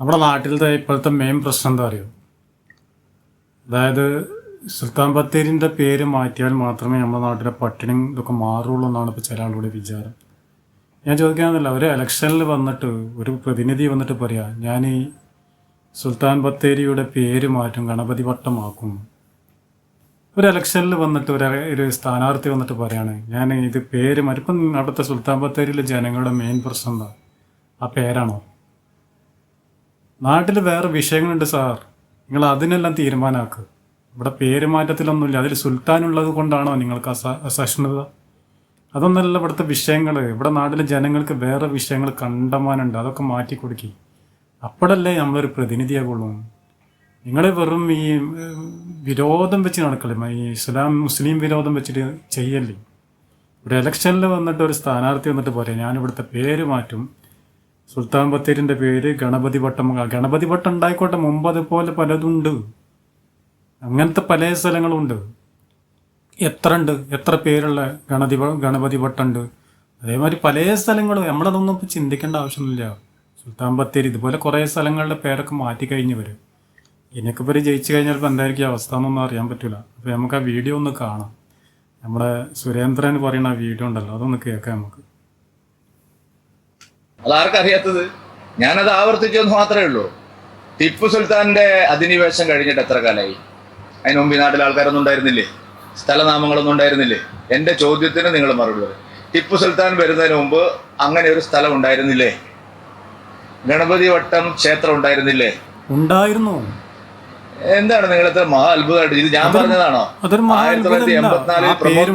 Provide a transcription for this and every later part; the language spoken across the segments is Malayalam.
നമ്മുടെ നാട്ടിലത്തെ ഇപ്പോഴത്തെ മെയിൻ പ്രശ്നം എന്താ പറയുക അതായത് സുൽത്താൻ ബത്തേരിന്റെ പേര് മാറ്റിയാൽ മാത്രമേ നമ്മുടെ നാട്ടിലെ പട്ടിണി ഇതൊക്കെ മാറുള്ളൂ എന്നാണ് ഇപ്പോൾ ചില ആളുകളുടെ വിചാരം. ഞാൻ ചോദിക്കാനല്ല ഒരു ഇലക്ഷനിൽ വന്നിട്ട് ഒരു പ്രതിനിധി വന്നിട്ട് പറയാം ഞാൻ ഈ സുൽത്താൻ ബത്തേരിയുടെ പേര് മാറ്റും ഗണപതി വട്ടമാക്കും. ഒരു ഇലക്ഷനിൽ വന്നിട്ട് ഒരു ഒരു സ്ഥാനാർത്ഥി വന്നിട്ട് പറയാണ് ഞാൻ ഇത് പേര് മാറ്റി. ഇപ്പം അവിടുത്തെ സുൽത്താൻ ബത്തേരിയിലെ ജനങ്ങളുടെ മെയിൻ പ്രശ്നം എന്താ? ആ പേരാണോ? നാട്ടിൽ വേറെ വിഷയങ്ങളുണ്ട് സാർ. നിങ്ങൾ അതിനെല്ലാം തീരുമാനമാക്കുക ഇവിടെ പേര് മാറ്റത്തിലൊന്നുമില്ല. അതിൽ സുൽത്താനുള്ളത് കൊണ്ടാണോ നിങ്ങൾക്ക് അസ- അസഹിഷ്ണുത? അതൊന്നല്ല ഇവിടുത്തെ വിഷയങ്ങൾ ഇവിടെ നാട്ടിലെ ജനങ്ങൾക്ക് വേറെ വിഷയങ്ങൾ കണ്ടമാനുണ്ട്. അതൊക്കെ മാറ്റി കൊടുക്കി. അപ്പോഴല്ലേ നമ്മളൊരു പ്രതിനിധിയാകുള്ളൂ നിങ്ങൾ വെറും ഈ വിരോധം വെച്ച് നടക്കല്ലേ? ഈ ഇസ്ലാം മുസ്ലിം വിരോധം വെച്ചിട്ട് ചെയ്യല്ലേ? ഇവിടെ ഇലക്ഷനിൽ വന്നിട്ട് ഒരു സ്ഥാനാർത്ഥി വന്നിട്ട് പോരെ. ഞാൻ ഇവിടുത്തെ പേര് മാറ്റും. സുൽത്താൻ ബത്തേരിന്റെ പേര് ഗണപതി വട്ടം ഗണപതി വട്ടം ഉണ്ടായിക്കോട്ടെ മുമ്പ് അതുപോലെ പലതുണ്ട്. അങ്ങനത്തെ പല സ്ഥലങ്ങളുണ്ട്. എത്ര ഉണ്ട് എത്ര പേരുള്ള ഗണതി ഗണപതി വട്ടുണ്ട്. അതേമാതിരി പല സ്ഥലങ്ങളും നമ്മളതൊന്നും ഇപ്പം ചിന്തിക്കേണ്ട ആവശ്യമൊന്നുമില്ല. സുൽത്താൻ ബത്തേരി ഇതുപോലെ കുറേ സ്ഥലങ്ങളുടെ പേരൊക്കെ മാറ്റി കഴിഞ്ഞ് വരും. ഇതിനൊക്കെ ഇവർ ജയിച്ചു കഴിഞ്ഞാൽ ഇപ്പം എന്തായിരിക്കും അവസ്ഥ എന്നൊന്നും അറിയാൻ പറ്റില്ല അപ്പോൾ നമുക്ക് ആ വീഡിയോ ഒന്ന് കാണാം. നമ്മുടെ സുരേന്ദ്രൻ പറയുന്ന ആ വീഡിയോ ഉണ്ടല്ലോ അതൊന്ന് കേൾക്കാം നമുക്ക്. അതാർക്കറിയാത്തത്? ഞാനത് ആവർത്തിച്ചെന്ന് മാത്രമേ ഉള്ളൂ. ടിപ്പു സുൽത്താന്റെ അധിനിവേശം കഴിഞ്ഞിട്ട് എത്ര കാലമായി? അതിന് മുമ്പ് ഈ നാട്ടിൽ ആൾക്കാരൊന്നും ഉണ്ടായിരുന്നില്ലേ? സ്ഥലനാമങ്ങളൊന്നും ഉണ്ടായിരുന്നില്ലേ? എന്റെ ചോദ്യത്തിന് നിങ്ങൾ മറുപടി പറയും. ടിപ്പു സുൽത്താൻ വരുന്നതിന് മുമ്പ് അങ്ങനെ ഒരു സ്ഥലം ഉണ്ടായിരുന്നില്ലേ? ഗണപതി വട്ടം ക്ഷേത്രം ഉണ്ടായിരുന്നില്ലേ? ഉണ്ടായിരുന്നു. എന്താണ് നിങ്ങൾ ഇത്ര മഹാ അത്ഭുതമായിട്ട്? ഇത് ഞാൻ പറഞ്ഞതാണോ? ആയിരത്തി തൊള്ളായിരത്തി എൺപത്തിനാലിൽ പ്രമോദ്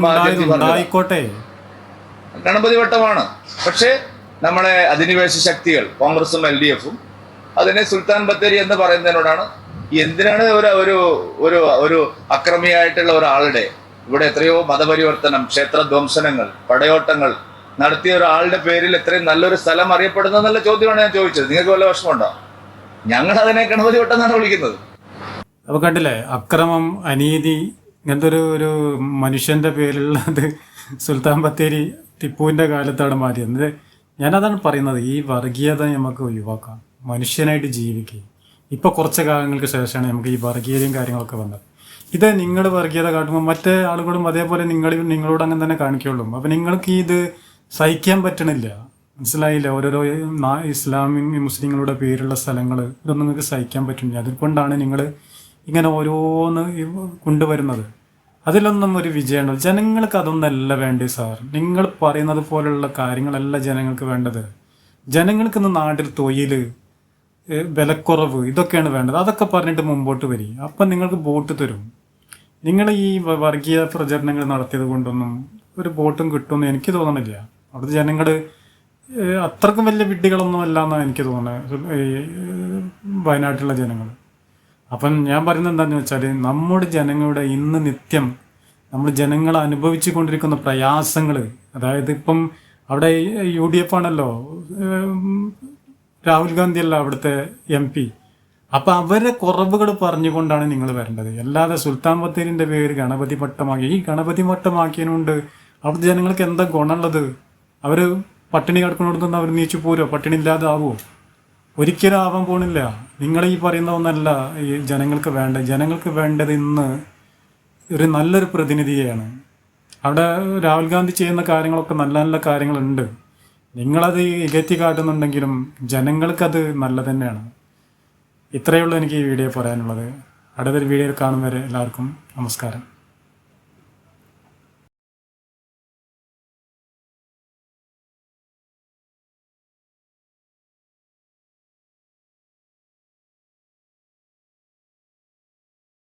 ഗണപതി വട്ടമാണ്. പക്ഷേ നമ്മളെ അധിനിവേശ ശക്തികൾ കോൺഗ്രസും എൽ ഡി എഫും അതിനെ സുൽത്താൻ ബത്തേരി എന്ന് പറയുന്നതിനോടാണ്. എന്തിനാണ് ഒരു ഒരു ഒരു അക്രമിയായിട്ടുള്ള ഒരാളുടെ ഇവിടെ എത്രയോ മതപരിവർത്തനം ക്ഷേത്രധ്വംസനങ്ങൾ പടയോട്ടങ്ങൾ നടത്തിയ ഒരാളുടെ പേരിൽ എത്രയും നല്ലൊരു സ്ഥലം അറിയപ്പെടുന്നത് എന്നുള്ള ചോദ്യമാണ് ഞാൻ ചോദിച്ചത്. നിങ്ങൾക്ക് വല്ല വിഷമമുണ്ടോ? ഞങ്ങൾ അതിനെ ഗണപതി വട്ടം എന്നാണ് വിളിക്കുന്നത്. അപ്പൊ കണ്ടില്ലേ അക്രമം അനീതി ഇങ്ങനത്തെ ഒരു ഒരു മനുഷ്യന്റെ പേരിലുള്ളത് സുൽത്താൻ ബത്തേരി ടിപ്പുവിന്റെ കാലത്താണ് മാറ്റിയത് ഞാനതാണ് പറയുന്നത് ഈ വർഗീയത നമുക്ക് ഒഴിവാക്കാം. മനുഷ്യനായിട്ട് ജീവിക്കുക. ഇപ്പൊ കുറച്ച് കാലങ്ങൾക്ക് ശേഷമാണ് നമുക്ക് ഈ വർഗീയതയും കാര്യങ്ങളൊക്കെ വന്നത്. ഇത് നിങ്ങൾ വർഗീയത കാട്ടുമ്പോൾ മറ്റേ ആളുകളും അതേപോലെ നിങ്ങൾ നിങ്ങളോട് അങ്ങനെ തന്നെ കാണിക്കുള്ളൂ. അപ്പൊ നിങ്ങൾക്ക് ഇത് സഹിക്കാൻ പറ്റണില്ല. മനസ്സിലായില്ല? ഓരോരോ ഇസ്ലാമി മുസ്ലിങ്ങളുടെ പേരുള്ള സ്ഥലങ്ങൾ ഇതൊന്നും നിങ്ങൾക്ക് സഹിക്കാൻ പറ്റുന്നില്ല അതുകൊണ്ടാണ് നിങ്ങൾ ഇങ്ങനെ ഓരോന്ന് കൊണ്ടുവരുന്നത്. അതിലൊന്നും ഒരു വിജയമുണ്ട്. ജനങ്ങൾക്ക് അതൊന്നല്ല വേണ്ടേ സാർ. നിങ്ങൾ പറയുന്നത് പോലുള്ള കാര്യങ്ങളല്ല ജനങ്ങൾക്ക് വേണ്ടത്. ജനങ്ങൾക്ക് ഇന്ന് നാട്ടിൽ തൊഴിൽ വിലക്കുറവ് ഇതൊക്കെയാണ് വേണ്ടത്. അതൊക്കെ പറഞ്ഞിട്ട് മുമ്പോട്ട് വരി. അപ്പം നിങ്ങൾക്ക് വോട്ട് തരും. നിങ്ങൾ ഈ വർഗീയ പ്രചരണങ്ങൾ നടത്തിയത് കൊണ്ടൊന്നും ഒരു വോട്ടും കിട്ടുമെന്ന് എനിക്ക് തോന്നണില്ല. അവിടുത്തെ ജനങ്ങൾ അത്രക്കും വലിയ വിഡ്ഢികളൊന്നും അല്ല എന്നാണ് എനിക്ക് തോന്നുന്നത് വയനാട്ടിലുള്ള ജനങ്ങൾ അപ്പം ഞാൻ പറയുന്നത് എന്താണെന്ന് വെച്ചാൽ നമ്മുടെ ജനങ്ങളുടെ ഇന്ന് നിത്യം നമ്മൾ ജനങ്ങൾ അനുഭവിച്ചു കൊണ്ടിരിക്കുന്ന പ്രയാസങ്ങൾ അതായത് ഇപ്പം അവിടെ യു ഡി എഫ് ആണല്ലോ രാഹുൽ ഗാന്ധി അല്ല അവിടുത്തെ എം പി. അപ്പം അവരെ കുറവുകൾ പറഞ്ഞുകൊണ്ടാണ് നിങ്ങൾ വരേണ്ടത്. അല്ലാതെ സുൽത്താൻ ബത്തേരിന്റെ പേര് ഗണപതി പട്ടമാക്കി ഈ ഗണപതി പട്ടമാക്കിയതുകൊണ്ട് അവിടുത്തെ ജനങ്ങൾക്ക് എന്താ ഗുണമുള്ളത്? അവർ പട്ടിണി കിടക്കുന്നിടത്തുനിന്ന് അവർ നീച്ചു പോരോ പട്ടിണി ഇല്ലാതെ ആവുമോ ഒരിക്കലും ആവാൻ പോണില്ല. നിങ്ങൾ ഈ പറയുന്ന ഒന്നല്ല ഈ ജനങ്ങൾക്ക് വേണ്ട. ജനങ്ങൾക്ക് വേണ്ടത് ഇന്ന് ഒരു നല്ലൊരു പ്രതിനിധിയെയാണ്. അവിടെ രാഹുൽ ഗാന്ധി ചെയ്യുന്ന കാര്യങ്ങളൊക്കെ നല്ല നല്ല കാര്യങ്ങളുണ്ട്. നിങ്ങളത് ഇകറ്റി കാട്ടുന്നുണ്ടെങ്കിലും ജനങ്ങൾക്കത് നല്ല തന്നെയാണ്. ഇത്രയേ ഉള്ളൂ എനിക്ക് ഈ വീഡിയോ പറയാനുള്ളത്. അടുത്തൊരു വീഡിയോയിൽ കാണും വരെ എല്ലാവർക്കും നമസ്കാരം.